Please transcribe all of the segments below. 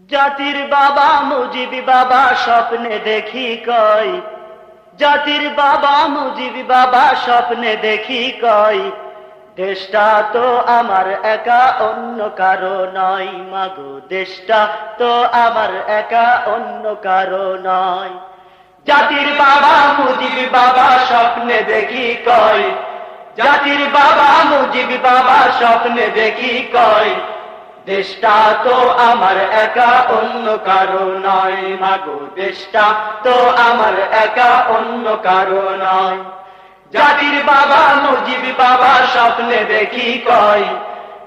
জাতির বাবা মুজিবি বাবা স্বপ্নে দেখি কয় জাতির বাবা মুজিবি বাবা স্বপ্নে দেখি কয় দেশটা তো আমার একা, অন্য কারও নয়। মাগো, দেশটা তো আমার একা, অন্য কারও নয়। জাতির বাবা মুজিবি বাবা স্বপ্নে দেখি কয় জাতির বাবা মুজিবি বাবা স্বপ্নে দেখি কয় দেশটা তো আমার একা, অন্য কারও নয়। মাগো, দেশটা তো আমার একা, অন্য কারও নয়। জাতির বাবা, মুজিবি বাবা, স্বপ্নে দেখি কয়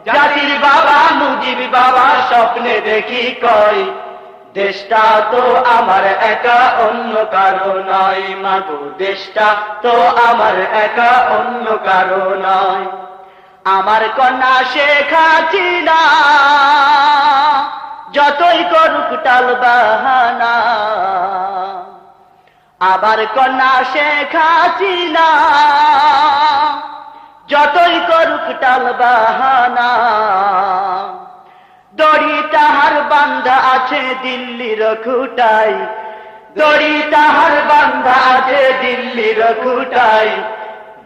জাতির বাবা, মুজিবি বাবা, স্বপ্নে দেখি কয় দেশটা তো আমার একা, অন্য কারও নয়। মাগো, দেশটা তো আমার একা, অন্য কারও নয়। আমার কন্যা শেখাচ্ছি না যতই করুক টাল বাহানা। আবার কন্যা শেখাচ্ছি না যতই করুক টাল বাহানা। দড়ি তাহার বান্ধা আছে দিল্লির খুটাই দড়ি তাহার বান্ধা আছে দিল্লির খুটাই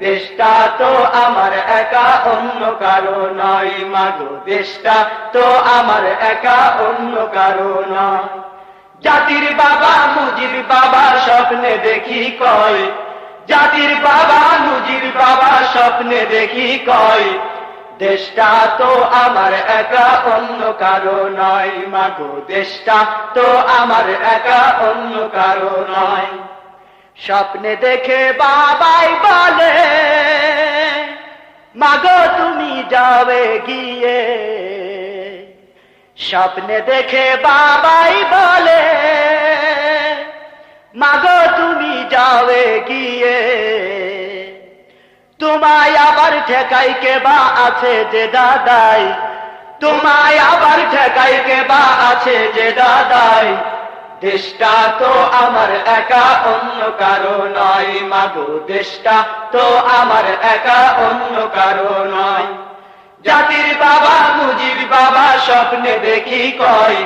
দেশটা তো আমার একা, অন্য কারও নয় মাগো। দেশটা তো আমার একা, অন্য কারও নয়। জাতির বাবা মুজির বাবা, স্বপ্নে দেখি কয় জাতির বাবা মুজির বাবা, স্বপ্নে দেখি কয় দেশটা তো আমার একা, অন্য কারও নয় মাগো। দেশটা তো আমার একা, অন্য কারও নয়। স্বপ্নে দেখে বাবাই বলে, মাগো, তুমি যাবে গিয়ে স্বপ্নে দেখে বাবাই বলে, মাগো, তুমি যাবে গিয়ে তোমায় আবার ঠেকাই কে বা আছে যে দাদাই? তোমায় আবার ঠেকাই কে বা আছে যে দাদাই? দেশটা তো আমার একা, অন্য কারও নয়। মাগো, দেশটা তো আমার একা, অন্য কারও নয়। জাতির বাবা, মুজিব বাবা, স্বপ্নে দেখি কয়।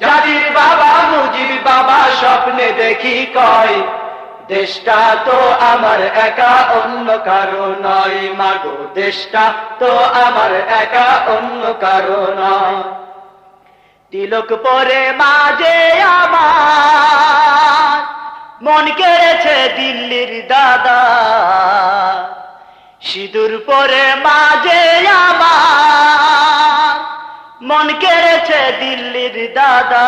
জাতির বাবা, মুজিব বাবা, স্বপ্নে দেখি কয়। দেশটা তো আমার একা, অন্য কারও নয়। মাগো, দেশটা তো আমার একা, অন্য কারও নয়। তিলক পরে মাঝে আমার, মন কেড়েছে দিল্লির দাদা। সিঁদুর পরে মাঝে আমার, মন কেড়েছে দিল্লির দাদা।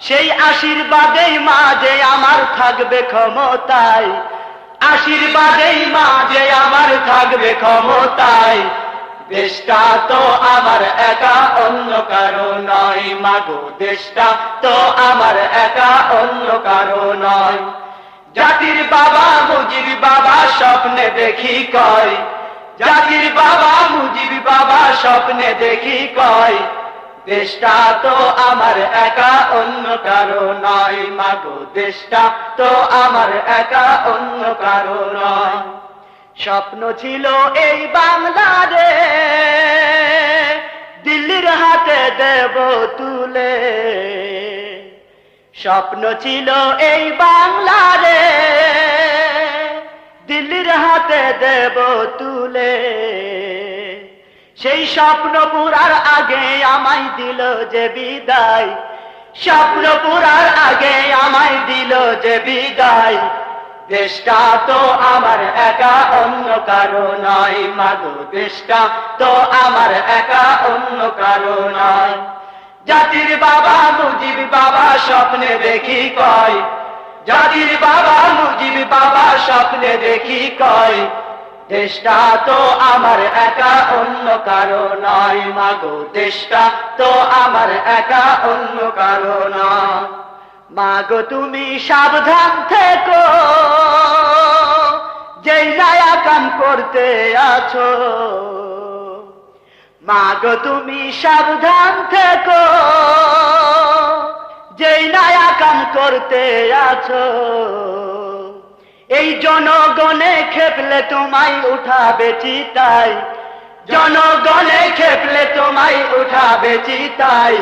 সেই আশীর্বাদেই মাঝে আমার থাকবে ক্ষমতায়, আশীর্বাদেই মাঝে আমার থাকবে ক্ষমতায়। দেশটা তো আমার একা, অন্য কারও নয়। মাগো, দেশটা তো আমার একা, অন্য কারও নয়। জাতির বাবা, মুজিব বাবা, স্বপ্নে দেখি কয়। জাতির বাবা, মুজিব বাবা, স্বপ্নে দেখি কয়। দেশটা তো আমার একা, অন্য কারও নয়। মাগো, দেশটা তো আমার একা, অন্য কারও নয়। স্বপ্ন ছিল এই বাংলারে দিল্লির হাতে দেব তুলে। স্বপ্ন ছিল এই বাংলারে দিল্লির হাতে দেব তুলে। সেই স্বপ্ন পুরার আগে আমায় দিল যে বিদায়। স্বপ্ন পুরার আগে আমায় দিল যে বিদায়। দেশটা তো আমার একা, অন্য কারও নয়। মাগো দেশটা তো আমার একা, অন্য কারও নয়। জাতির বাবা, মুজিব বাবা, স্বপ্নে দেখি কয়। জাতির বাবা, মুজিব বাবা, স্বপ্নে দেখি কয়। দেশটা তো আমার একা, অন্য কারও নয়। মাগো দেশটা তো আমার একা, অন্য কারও নয়। মাগো তুমি সাবধান থেকো। যেই নয়া কাম করতে আছো। মাগো, তুমি সাবধান থেকো। যেই নায়া কাম করতে আছো, এই জনগণে খেপলে তোমায় উঠাবে চিতাই জনগণে খেপলে তোমায় উঠাবে চিতাই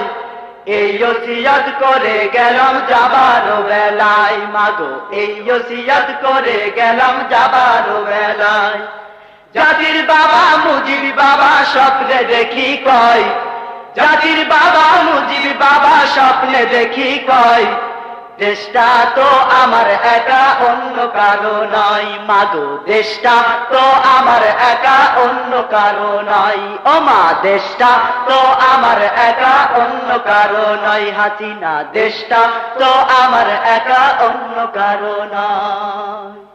এই ওসিয়াত করে গেলাম যাবার বেলায়। মাগো, এই ওসিয়াত করে গেলাম যাবার বেলায়। জাতির বাবা, মুজিব বাবা, স্বপ্নে দেখি কয়। জাতির বাবা, মুজিব বাবা, স্বপ্নে দেখি কয়। দেশটা তো আমার একা, অন্য কারও নাই। মাগো, দেশটা তো আমার একা, অন্য কারও নাই। ও মা, দেশটা তো আমার একা, অন্য কারও নয় হাসিনা, দেশটা তো আমার একা, অন্য কারও নয়